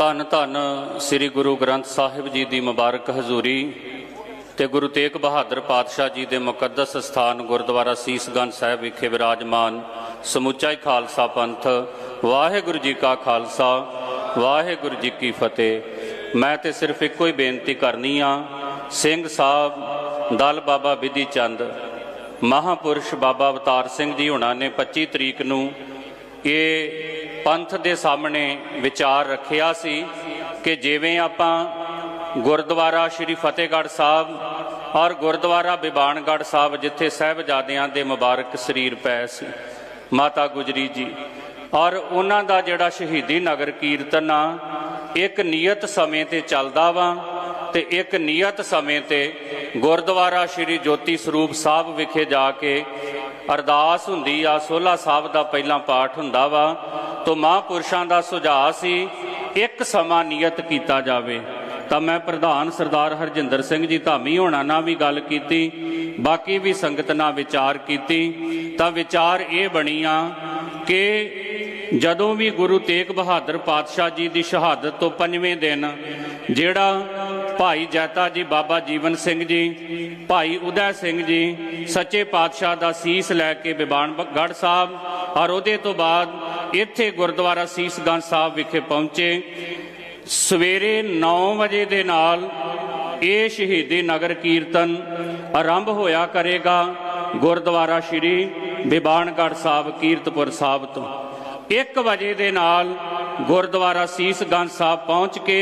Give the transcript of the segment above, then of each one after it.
ਧੰਨ ਧੰਨ ਸ੍ਰੀ ਗੁਰੂ ਗ੍ਰੰਥ ਸਾਹਿਬ ਜੀ ਦੀ ਮੁਬਾਰਕ ਹਜ਼ੂਰੀ ਤੇ ਗੁਰੂ ਤੇਗ ਬਹਾਦਰ ਪਾਤਸ਼ਾਹ ਜੀ ਦੇ ਮੁਕੱਦਸ ਸਥਾਨ ਗੁਰਦੁਆਰਾ ਸੀਸਗੰਜ ਸਾਹਿਬ ਵਿਖੇ ਵਿਰਾਜਮਾਨ ਸਮੁੱਚਾ ਖਾਲਸਾ ਪੰਥ, ਵਾਹਿਗੁਰੂ ਜੀ ਕਾ ਖਾਲਸਾ, ਵਾਹਿਗੁਰੂ ਜੀ ਕੀ ਫਤਿਹ। ਮੈਂ ਤੇ ਸਿਰਫ ਇੱਕੋ ਹੀ ਬੇਨਤੀ ਕਰਨੀ ਆ, ਸਿੰਘ ਸਾਹਿਬ, ਦਲ ਬਾਬਾ ਬਿਧੀ ਚੰਦ, ਮਹਾਪੁਰਸ਼ ਬਾਬਾ ਅਵਤਾਰ ਸਿੰਘ ਜੀ ਹੁਣਾਂ ਨੇ 25 ਤਰੀਕ ਨੂੰ ਇਹ ਪੰਥ ਦੇ ਸਾਹਮਣੇ ਵਿਚਾਰ ਰੱਖਿਆ ਸੀ ਕਿ ਜਿਵੇਂ ਆਪਾਂ ਗੁਰਦੁਆਰਾ ਸ਼੍ਰੀ ਫਤਿਹਗੜ੍ਹ ਸਾਹਿਬ ਔਰ ਗੁਰਦੁਆਰਾ ਬਿਬਾਨਗੜ੍ਹ ਸਾਹਿਬ ਜਿੱਥੇ ਸਾਹਿਬਜ਼ਾਦਿਆਂ ਦੇ ਮੁਬਾਰਕ ਸਰੀਰ ਪਏ ਸੀ, ਮਾਤਾ ਗੁਜਰੀ ਜੀ। ਔਰ ਉਹਨਾਂ ਦਾ ਜਿਹੜਾ ਸ਼ਹੀਦੀ ਨਗਰ ਕੀਰਤਨ ਆ, ਇੱਕ ਨਿਯਤ ਸਮੇਂ ਤੇ ਚੱਲਦਾ ਵਾ ਤੇ ਇੱਕ ਨਿਯਤ ਸਮੇਂ ਤੇ ਗੁਰਦੁਆਰਾ ਸ਼੍ਰੀ ਜੋਤੀ ਸਰੂਪ ਸਾਹਿਬ ਵਿਖੇ ਜਾ ਕੇ ਅਰਦਾਸ ਹੁੰਦੀ ਆ ਸੋਲਾ ਸਾਹਿਬ ਦਾ ਪਹਿਲਾ ਪਾਠ ਹੁੰਦਾ ਵਾ। ਤੋਂ ਮਹਾਂਪੁਰਸ਼ਾਂ ਦਾ ਸੁਝਾਅ ਸੀ, ਇੱਕ ਸਮਾਂ ਨਿਯਤ ਕੀਤਾ ਜਾਵੇ। ਤਾਂ ਮੈਂ ਪ੍ਰਧਾਨ ਸਰਦਾਰ ਹਰਜਿੰਦਰ ਸਿੰਘ ਜੀ ਧਾਮੀ ਹੋਣਾ ਨਾਲ ਵੀ ਗੱਲ ਕੀਤੀ, ਬਾਕੀ ਵੀ ਸੰਗਤ ਨਾਲ ਵਿਚਾਰ ਕੀਤੀ। ਤਾਂ ਵਿਚਾਰ ਇਹ ਬਣੀਆਂ ਕਿ ਜਦੋਂ ਵੀ ਗੁਰੂ ਤੇਗ ਬਹਾਦਰ ਪਾਤਸ਼ਾਹ ਜੀ ਦੀ ਸ਼ਹਾਦਤ ਤੋਂ ਪੰਜਵੇਂ ਦਿਨ, ਜਿਹੜਾ ਭਾਈ ਜੈਤਾ ਜੀ ਬਾਬਾ ਜੀਵਨ ਸਿੰਘ ਜੀ, ਭਾਈ ਉਦੈ ਸਿੰਘ ਜੀ, ਸੱਚੇ ਪਾਤਸ਼ਾਹ ਦਾ ਸੀਸ ਲੈ ਕੇ ਬਿਬਾਨਗੜ੍ਹ ਸਾਹਿਬ, ਔਰ ਉਹਦੇ ਤੋਂ ਬਾਅਦ ਇੱਥੇ ਗੁਰਦੁਆਰਾ ਸੀਸਗੰਜ ਸਾਹਿਬ ਵਿਖੇ ਪਹੁੰਚੇ। ਸਵੇਰੇ 9 ਵਜੇ ਦੇ ਨਾਲ ਇਹ ਸ਼ਹੀਦੀ ਨਗਰ ਕੀਰਤਨ ਆਰੰਭ ਹੋਇਆ ਕਰੇਗਾ ਗੁਰਦੁਆਰਾ ਸ਼੍ਰੀ ਬਿਬਾਨਗੜ੍ਹ ਸਾਹਿਬ, ਕੀਰਤਪੁਰ ਸਾਹਿਬ ਤੋਂ। 1 ਵਜੇ ਦੇ ਨਾਲ ਗੁਰਦੁਆਰਾ ਸੀਸਗੰਜ ਸਾਹਿਬ ਪਹੁੰਚ ਕੇ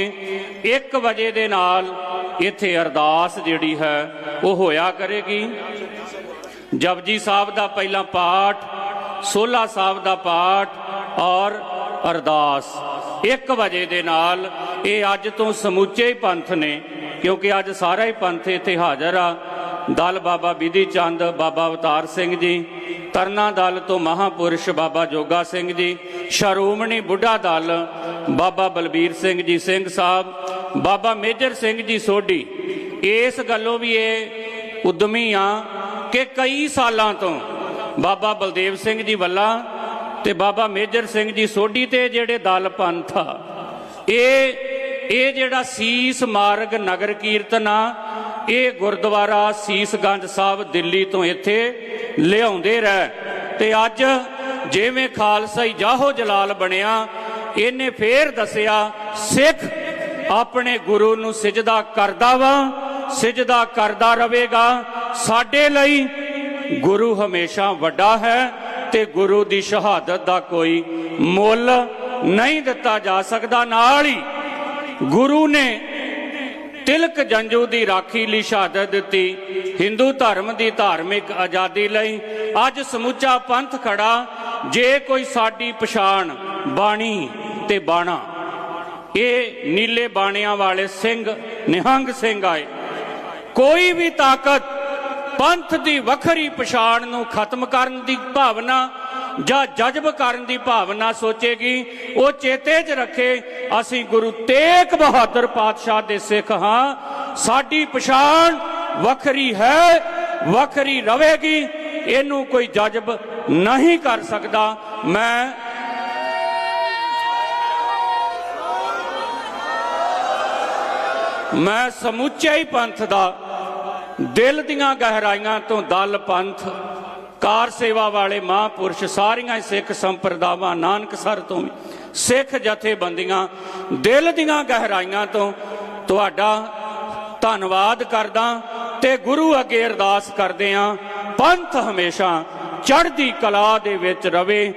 1 ਵਜੇ ਦੇ ਨਾਲ ਇੱਥੇ ਅਰਦਾਸ ਜਿਹੜੀ ਹੈ ਉਹ ਹੋਇਆ ਕਰੇਗੀ। ਜਪਜੀ ਸਾਹਿਬ ਦਾ ਪਹਿਲਾ ਪਾਠ, ਸੋਲਾ ਸਾਹਿਬ ਦਾ ਪਾਠ ਔਰ ਅਰਦਾਸ। 1 ਵਜੇ ਦੇ ਨਾਲ ਇਹ ਅੱਜ ਤੋਂ ਸਮੁੱਚੇ ਹੀ ਪੰਥ ਨੇ, ਕਿਉਂਕਿ ਅੱਜ ਸਾਰਾ ਹੀ ਪੰਥ ਇੱਥੇ ਹਾਜ਼ਰ ਆ। ਦਲ ਬਾਬਾ ਬਿਧੀ ਚੰਦ, ਬਾਬਾ ਅਵਤਾਰ ਸਿੰਘ ਜੀ, ਤਰਨਾ ਦਲ ਤੋਂ ਮਹਾਪੁਰਸ਼ ਬਾਬਾ ਜੋਗਾ ਸਿੰਘ ਜੀ, ਸ਼ਰੋਮਣੀ ਬੁੱਢਾ ਦਲ, ਬਾਬਾ ਬਲਬੀਰ ਸਿੰਘ ਜੀ ਸਿੰਘ ਸਾਹਿਬ, ਬਾਬਾ ਮੇਜਰ ਸਿੰਘ ਜੀ ਸੋਢੀ। ਇਸ ਗੱਲੋਂ ਵੀ ਇਹ ਉਦਮੀ ਆ ਕਿ ਕਈ ਸਾਲਾਂ ਤੋਂ ਬਾਬਾ ਬਲਦੇਵ ਸਿੰਘ ਜੀ ਵੱਲਾ ਤੇ ਬਾਬਾ ਮੇਜਰ ਸਿੰਘ ਜੀ ਸੋਢੀ ਤੇ ਜਿਹੜੇ ਦਲ ਪੰਥ ਆ, ਇਹ ਇਹ ਜਿਹੜਾ ਸੀਸ ਮਾਰਗ ਨਗਰ ਕੀਰਤਨ ਆ, ਇਹ ਗੁਰਦੁਆਰਾ ਸੀਸਗੰਜ ਸਾਹਿਬ ਦਿੱਲੀ ਤੋਂ ਇੱਥੇ ਲਿਆਉਂਦੇ ਰਹਿ। ਤੇ ਅੱਜ ਜਿਵੇਂ ਖਾਲਸਾਈ ਜਾਹੋ ਜਲਾਲ ਬਣਿਆ, ਇਹਨੇ ਫੇਰ ਦੱਸਿਆ, ਸਿੱਖ ਆਪਣੇ ਗੁਰੂ ਨੂੰ ਸਜਦਾ ਕਰਦਾ ਵਾ, ਸਜਦਾ ਕਰਦਾ ਰਹੇਗਾ ਸਾਡੇ ਲਈ ਗੁਰੂ ਹਮੇਸ਼ਾ ਵੱਡਾ ਹੈ। ਤੇ ਗੁਰੂ ਦੀ ਸ਼ਹਾਦਤ ਦਾ ਕੋਈ ਮੁੱਲ ਨਹੀਂ ਦਿੱਤਾ ਜਾ ਸਕਦਾ। ਨਾਲ ਹੀ ਗੁਰੂ ਨੇ ਤਿਲਕ ਜੰਜੂ ਦੀ ਰਾਖੀ ਲਈ ਸ਼ਹਾਦਤ ਦਿੱਤੀ। ਹਿੰਦੂ ਧਰਮ ਦੀ ਧਾਰਮਿਕ ਆਜ਼ਾਦੀ ਲਈ ਅੱਜ ਸਮੁੱਚਾ ਪੰਥ ਖੜਾ। ਜੇ ਕੋਈ ਸਾਡੀ ਪਛਾਣ ਬਾਣੀ ਤੇ ਬਾਣਾ, ਇਹ ਨੀਲੇ ਬਾਣਿਆਂ ਵਾਲੇ ਸਿੰਘ ਨਿਹੰਗ ਸਿੰਘ ਆਏ। ਕੋਈ ਵੀ ਤਾਕਤ ਪੰਥ ਦੀ ਵੱਖਰੀ ਪਛਾਣ ਨੂੰ ਖਤਮ ਕਰਨ ਦੀ ਭਾਵਨਾ ਜਾਂ ਜਜ਼ਬ ਕਰਨ ਦੀ ਭਾਵਨਾ ਸੋਚੇਗੀ, ਉਹ ਚੇਤੇ 'ਚ ਰੱਖੇ, ਅਸੀਂ ਗੁਰੂ ਤੇਗ ਬਹਾਦਰ ਪਾਤਸ਼ਾਹ ਦੇ ਸਿੱਖ ਹਾਂ। ਸਾਡੀ ਪਛਾਣ ਵੱਖਰੀ ਹੈ, ਵੱਖਰੀ ਰਵੇਗੀ, ਇਹਨੂੰ ਕੋਈ ਜਜ਼ਬ ਨਹੀਂ ਕਰ ਸਕਦਾ। ਮੈਂ ਮੈਂ ਸਮੁੱਚੇ ਹੀ ਪੰਥ ਦਾ ਦਿਲ ਦੀਆਂ ਗਹਿਰਾਈਆਂ ਤੋਂ ਦਲ ਪੰਥ, ਕਾਰ ਸੇਵਾ ਵਾਲੇ ਮਹਾਂਪੁਰਸ਼ ਸਾਰੀਆਂ ਸਿੱਖ ਸੰਪਰਦਾਵਾਂ ਨਾਨਕਸਰ ਤੋਂ ਸਿੱਖ ਜਥੇਬੰਦੀਆਂ, ਦਿਲ ਦੀਆਂ ਗਹਿਰਾਈਆਂ ਤੋਂ ਤੁਹਾਡਾ ਧੰਨਵਾਦ ਕਰਦਾ ਤੇ ਗੁਰੂ ਅੱਗੇ ਅਰਦਾਸ ਕਰਦੇ ਆਂ। ਪੰਥ ਹਮੇਸ਼ਾ ਚੜ੍ਹਦੀ ਕਲਾ ਦੇ ਵਿੱਚ ਰਵੇ।